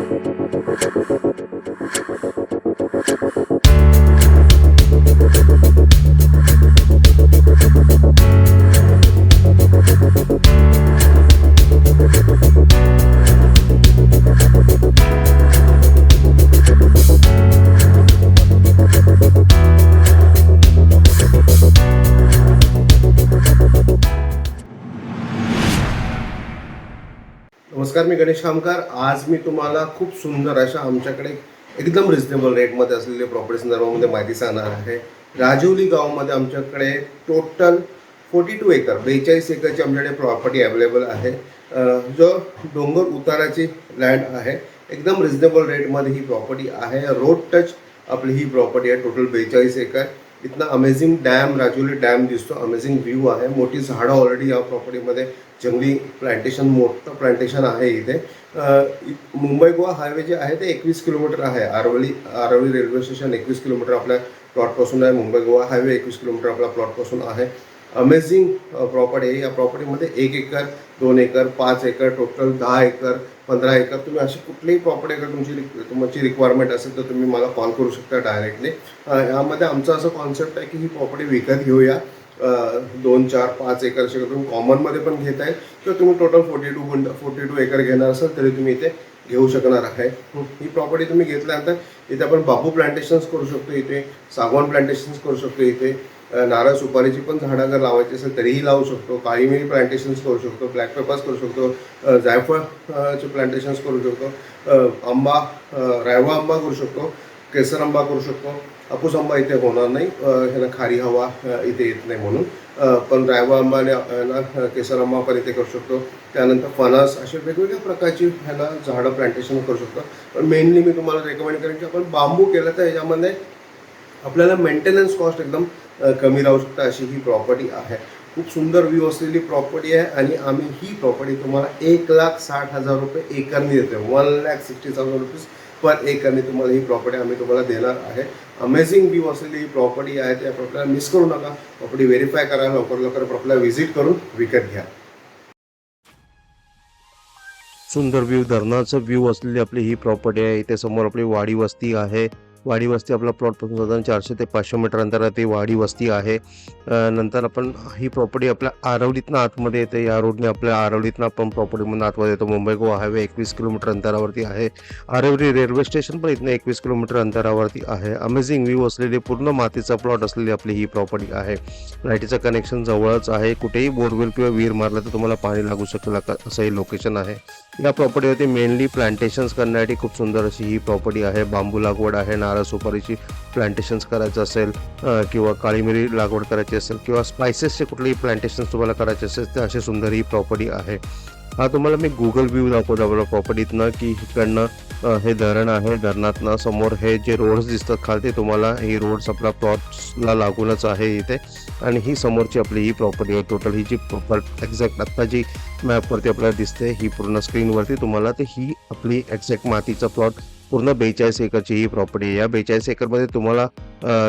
ありがとうございました नमस्कार मी गणेश खामकार. आज मी तुम्हाला खूप सुंदर अशा आमच्याकडे एकदम रिझनेबल रेटमध्ये असलेले प्रॉपर्टी संदर्भामध्ये माहिती सांगणार आहे. राजिवली गावामध्ये आमच्याकडे टोटल फोर्टी टू एकर बेचाळीस एकरची आमच्याकडे प्रॉपर्टी अवेलेबल आहे. जो डोंगर उताराची लँड आहे. एकदम रिझनेबल रेटमध्ये ही प्रॉपर्टी आहे. रोड टच आपली ही प्रॉपर्टी आहे टोटल बेचाळीस एकर. इथनं अमेझिंग डॅम राजुली डॅम दिसतो. अमेझिंग व्ह्यू आहे. मोठी झाडं ऑलरेडी या प्रॉपर्टीमध्ये जंगली प्लांटेशन मोठं प्लांटेशन आहे इथे. मुंबई गोवा हायवे जे आहे ते एकवीस किलोमीटर आहे. आरवली आरवली रेल्वे स्टेशन एकवीस किलोमीटर आपल्या प्लॉटपासून आहे. मुंबई गोवा हायवे एकवीस किलोमीटर आपल्या प्लॉटपासून आहे. अमेझिंग प्रॉपर्टी आहे. या प्रॉपर्टीमध्ये एक एकर दोन एकर पाच एकर टोटल दहा एकर पंधरा एकर तुम्ही अशी कुठलीही प्रॉपर्टी अगर तुमची रिक- तुमची रिक्वायरमेंट असेल तर तुम्ही मला कॉल करू शकता डायरेक्टली यामध्ये आमचं असं कॉन्सेप्ट आहे की ही प्रॉपर्टी विकत घेऊया. दोन चार पाच एकर तुम्ही कॉमनमध्ये पण घेत आहे किंवा तुम्ही टोटल फोर्टी टू गुंड फोर्टी टू एकर घेणार असाल तरी तुम्ही इथे घेऊ शकणार आहे. ही. प्रॉपर्टी तुम्ही घेतल्यानंतर इथे आपण बांबू प्लांटेशन्स करू शकतो इथे सागवान प्लांटेशन्स करू शकतो इथे. नारळ सुपारीची पण झाडं जर लावायची असेल तरीही लावू शकतो. काळी मिरी प्लांटेशन्स करू शकतो. ब्लॅक पेपर्स करू शकतो. जायफळचे प्लांटेशन्स करू शकतो. आंबा रायवा आंबा करू शकतो. केसर आंबा करू शकतो. हापूस आंबा इथे होणार नाही. ह्याला खारी हवा इथे येत नाही म्हणून. पण रायवा आंबा आणि ह्याला केसर आंबा पण इथे करू शकतो. त्यानंतर फणस असे वेगवेगळ्या प्रकारची ह्याला झाडं प्लांटेशन करू शकतो. पण मेनली मी तुम्हाला रेकमेंड करेन की आपण बांबू केलं तर ह्याच्यामध्ये आपल्याला मेंटेनन्स कॉस्ट एकदम कमी राहू शकतं अशी ही प्रॉपर्टी आहे. खूप सुंदर व्ह्यू असलेली प्रॉपर्टी आहे आणि आम्ही ही प्रॉपर्टी तुम्हाला एक लाख साठ हजार रुपये एकरनी देतो. One lakh sixty thousand rupees per एकरनी तुम्हाला ही प्रॉपर्टी आम्ही तुम्हाला देणार आहे. अमेझिंग व्ह्यू असलेली ही प्रॉपर्टी आहे त्या प्रॉपर्टीला मिस करू नका. प्रॉपर्टी व्हेरीफाय करा लवकर लवकर प्रॉपर्टीला व्हिजिट करून विकत घ्या. सुंदर व्ह्यू धरणाचं व्ह्यू असलेली आपली ही प्रॉपर्टी आहे. इथे समोर आपली वाडी वस्ती आहे. वाडी वस्ती आपला प्लॉटपासून साधारण चारशे ते पाचशे मीटर अंतरात ही वाडी वस्ती आहे. नंतर आपण ही प्रॉपर्टी आपल्या आरवलीतनं आतमध्ये येते. या रोडने आपल्या आरवलीतनं आपण प्रॉपर्टीमधून आतमध्ये येतो. मुंबई गोवा हायवे एकवीस किलोमीटर अंतरावरती आहे. आरवली रेल्वे स्टेशन पण इथनं एकवीस किलोमीटर अंतरावरती आहे. अमेझिंग व्ह्यू असलेली पूर्ण मातीचा प्लॉट असलेली आपली ही प्रॉपर्टी आहे. लाईटीचं कनेक्शन जवळच आहे. कुठेही बोरवेल किंवा विहीर मारला तर तुम्हाला पाणी लागू शकेल असं हे लोकेशन आहे. या प्रॉपर्टीवरती मेनली प्लांटेशन्स करण्यासाठी खूप सुंदर अशी ही प्रॉपर्टी आहे. बांबू लागवड आहे ना नारळ सुपारीची प्लांटेशन्स करायचं असेल किंवा काळी मिरी लागवड करायची असेल किंवा स्पायसेसचे कुठलेही प्लांटेशन्स तुम्हाला करायचे असेल तर अशी सुंदर ही प्रॉपर्टी आहे. हा तुम्हाला मी गुगल व्ह्यू दाखवतो आपल्या प्रॉपर्टीतनं की इकडनं हे धरण आहे धरणातनं समोर हे जे रोड्स दिसतात खालती तुम्हाला ही रोड्स आपल्या प्लॉट्सला लागूनच आहे इथे. आणि ही समोरची आपली ही प्रॉपर्टी आहे. टोटल ही जी प्रॉपर एक्झॅक्ट आत्ता जी मॅपवरती आपल्याला दिसते ही पूर्ण स्क्रीनवरती तुम्हाला ते ही आपली एक्झॅक्ट मातीचा प्लॉट पूर्ण बेचाळीस एकरची ही प्रॉपर्टी आहे. या बेचाळीस एकरमध्ये तुम्हाला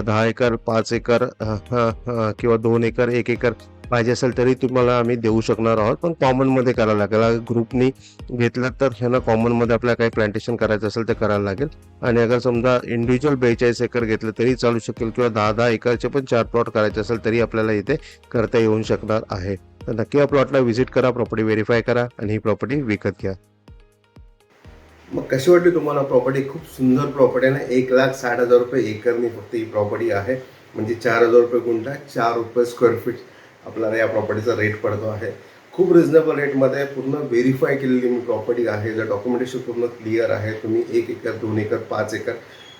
दहा एकर पाच एकर किंवा दोन एकर एक एकर पाहिजे असेल तरी तुम्हाला आम्ही देऊ शकणार आहोत. पण कॉमनमध्ये करायला लागेल. ग्रुपनी घेतलं तर ह्यांना कॉमनमध्ये आपल्याला काही प्लांटेशन करायचं असेल तर करायला लागेल. आणि अगर समजा इंडिव्हिज्युअल बेचाळीस एकर घेतलं तरी चालू शकेल किंवा दहा दहा एकरचे पण चार प्लॉट करायचे असेल तरी आपल्याला इथे करता येऊन शकणार आहे. तर नक्की या प्लॉटला व्हिजिट करा प्रॉपर्टी व्हेरीफाय करा आणि ही प्रॉपर्टी विकत घ्या. मग कशी वाटली तुम्हाला प्रॉपर्टी खूप सुंदर प्रॉपर्टी आहे ना? एक लाख साठ हजार रुपये एकरनी फक्त ही प्रॉपर्टी आहे. म्हणजे चार हजार रुपये गुंठा चार रुपये स्क्वेअर फीट आपल्याला या प्रॉपर्टीचा रेट पडतो आहे. खूप रिझनेबल रेटमध्ये पूर्ण व्हेरीफाय केलेली मी प्रॉपर्टी आहे. जर डॉक्युमेंटेशन पूर्ण क्लिअर आहे तुम्ही एक एकर दोन एकर पाच एकर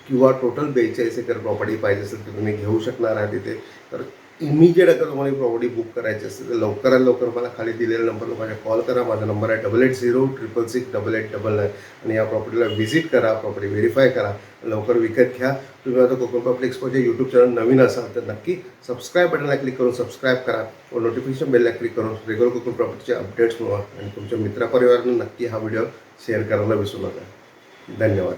किंवा टोटल बेचाळीस एकर प्रॉपर्टी पाहिजे असेल तर तुम्ही घेऊ शकणार आहे तिथे. तर इमिजिएट अगर तुम्हाला ही प्रॉपर्टी बुक करायची असेल तर लवकरात लवकर मला खाली दिलेल्या नंबरला माझ्या कॉल करा. माझा नंबर आहे double eight zero triple six double eight double nine आणि या प्रॉपर्टीला व्हिजिट करा प्रॉपर्टी व्हेरीफाय करा. लवकर विकत घ्या. तुम्ही आता कोकण पब्लिक यूट्यूब चॅनल नवीन असाल तर नक्की सबस्क्राईब बटनला क्लिक करून सबस्क्राईब करा. व नोटिफिकेशन बेलला क्लिक करून रेग्युलर कोकण प्रॉपर्टीचे अपडेट्स मिळवा. आणि तुमच्या मित्रपरिवारांना नक्की हा व्हिडिओ शेअर करायला विसरू नका. धन्यवाद.